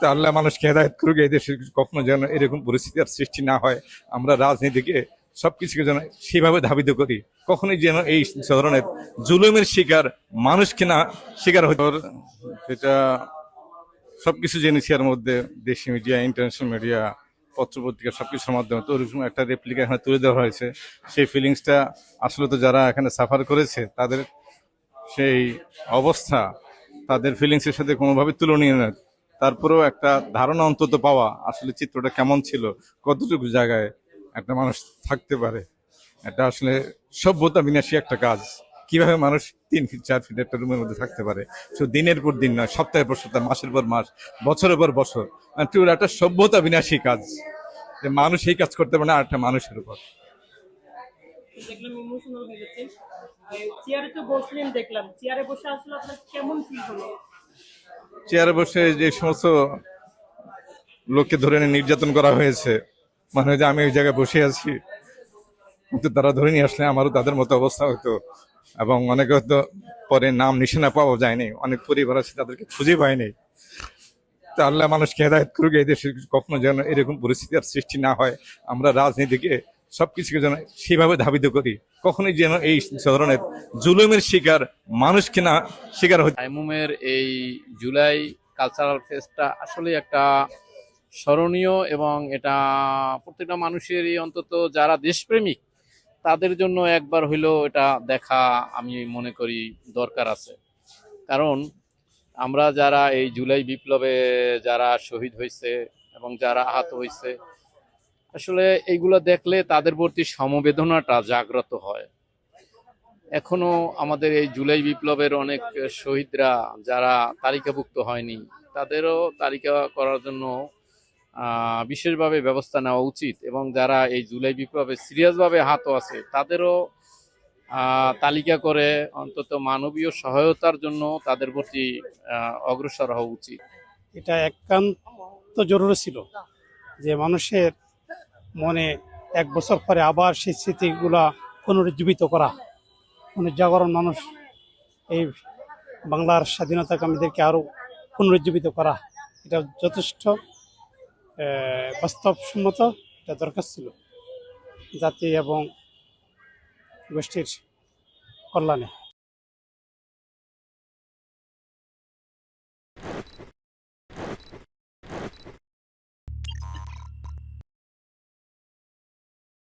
তা আল্লাহ মানুষকে হেদায়ত করুক, এই দেশে কখনো যেন এরকম পরিস্থিতি আর সৃষ্টি না হয়। আমরা রাজনীতিকে সবকিছুকে যেন সেভাবে ধাবিত করি। কখনোই যেন এই ধরনের জুলুমের শিকার মানুষকে না শিকার হতে এটা সবকিছু জেনেছি এর মধ্যে, দেশি মিডিয়া ইন্টারন্যাশনাল মিডিয়া পত্রপত্রিকা সবকিছুর মাধ্যমে। তো ওরকম একটা রেপ্লিকা এখানে তুলে দেওয়া হয়েছে। সেই ফিলিংসটা আসলে তো যারা এখানে সাফার করেছে, তাদের সেই অবস্থা, তাদের ফিলিংসের সাথে কোনোভাবে তুলনীয় নয়। তারপরেও একটা ধারণা অন্তত পাওয়া আসলে চিত্রটা কেমন ছিল, কতটুকু জায়গায় একটা মানুষ থাকতে পারে। এটা আসলে সভ্যতা বিনাশী একটা কাজ। কীভাবে মানুষ তিন ফিট, চার ফিট একটা রুমের মধ্যে থাকতে পারে? শুধু দিনের পর দিন নয়, সপ্তাহের পর সপ্তাহ, মাসের পর মাস, বছরের পর বছর। একটু একটা সভ্যতা বিনাশী কাজ। যে মানুষ এই কাজ করতে পারে না আর একটা মানুষের উপর। দেখলাম চেয়ারে বসে আসলে আপনার কেমন ফিল হলো? চেয়ারে বসে যে সমস্ত লোককে ধরে নির্যাতন করা হয়েছে মানে হয় যে আমি ওই জায়গায় বসে আছি, কিন্তু তারা ধরে নিয়ে আসলে আমারও তাদের মতো অবস্থা হতো এবং অনেকে হয়তো পরে নাম নিশানা পাওয়া যায়নি, অনেক পরিবার আছে তাদেরকে খুঁজে পায়নি। তা আল্লাহ মানুষকে হেদায়ত করুক, এই দেশে কখনো যেন এরকম পরিস্থিতি আর সৃষ্টি না হয়। আমরা রাজনীতিকে সবকিছুকে যেন সেভাবে ধাবিত করি। কখনোই যেন এই ধরনের জুলুমের শিকার মানুষ কিনা শিকার হতে আইমুমের এই জুলাই কালচারাল ফেস্টটা আসলে একটা স্মরণীয় এবং এটা প্রত্যেকটা মানুষেরই অন্তত যারা দেশপ্রেমিক, তাদের জন্য একবার হইলেও এটা দেখা আমি মনে করি দরকার আছে। কারণ আমরা যারা এই জুলাই বিপ্লবে যারা শহীদ হয়েছে এবং যারা আহত হয়েছে আসলে এইগুলো দেখলে তাদের প্রতি সমবেদনাটা জাগ্রত হয়। এখনও আমাদের এই জুলাই বিপ্লবের অনেক শহীদরা যারা তালিকাভুক্ত হয়নি, তাদেরও তালিকা করার জন্য বিশেষভাবে ব্যবস্থা নেওয়া উচিত এবং যারা এই জুলাই বিপ্লবে সিরিয়াসভাবে হাত আছে, তাদেরও তালিকা করে অন্তত মানবীয় সহায়তার জন্য তাদের প্রতি অগ্রসর হওয়া উচিত। এটা একান্ত জরুরি ছিল যে মানুষের মনে এক বছর পরে আবার সেই স্মৃতিগুলা পুনরুজ্জীবিত করা। পুনর্জাগরণ মানুষ এই বাংলার স্বাধীনতাকামীদেরকে আরও পুনরুজ্জীবিত করা। এটা যথেষ্ট বাস্তবসম্মত, এটা দরকার ছিল। জাতি এবং গোষ্ঠীর কল্যাণে।